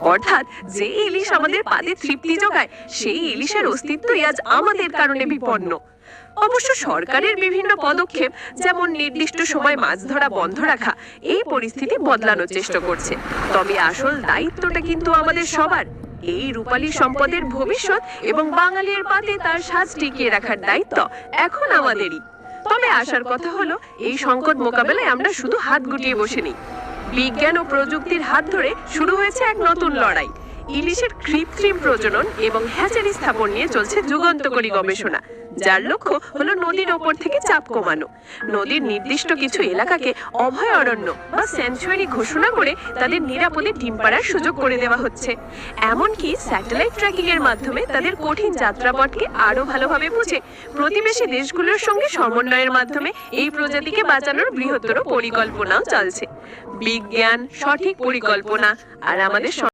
অর্থাৎ যে ইলিশ আমাদের পাদে তৃপ্তি যোগায় সেই ইলিশের অস্তিত্বই আজ আমাদের কারণে বিপন্ন। অবশ্য সরকারের বিভিন্ন পদক্ষেপ, যেমন নির্দিষ্ট সময় মাছ ধরা বন্ধ রাখা, এই পরিস্থিতি বদলানোর চেষ্টা করছে। তবে আসল দায়িত্বটা কিন্তু আমাদের সবার। এই রূপালী সম্পদের ভবিষ্যৎ এবং বাঙালির পাতে তার সাজ টিকিয়ে রাখার দায়িত্ব এখন আমাদেরই। তবে আসার কথা হলো, এই সংকট মোকাবেলায় আমরা শুধু হাত গুটিয়ে বসে নেই। বিজ্ঞান ও প্রযুক্তির হাত ধরে শুরু হয়েছে এক নতুন লড়াই। ইলিশের কৃত্রিম প্রজনন এবং হ্যাচারি স্থাপন নিয়ে চলছে যুগান্তকারী গবেষণা, যার লক্ষ্য হলো নদীর ওপর থেকে চাপ কমানো। নদীর নির্দিষ্ট কিছু এলাকাকে অভয়ারণ্য বা স্যাংচুয়ারি ঘোষণা করে তাদের নিরাপদে ডিম পাড়ার সুযোগ করে দেওয়া হচ্ছে। এমনকি স্যাটেলাইট ট্র্যাকিং এর মাধ্যমে তাদের কঠিন যাত্রাপথকে আরও ভালোভাবে বুঝে প্রতিবেশী দেশগুলোর সঙ্গে সমন্বয়ের মাধ্যমে এই প্রজাতিকে বাঁচানোর বৃহত্তর পরিকল্পনাও চলছে। বিজ্ঞান, সঠিক পরিকল্পনা আর আমাদের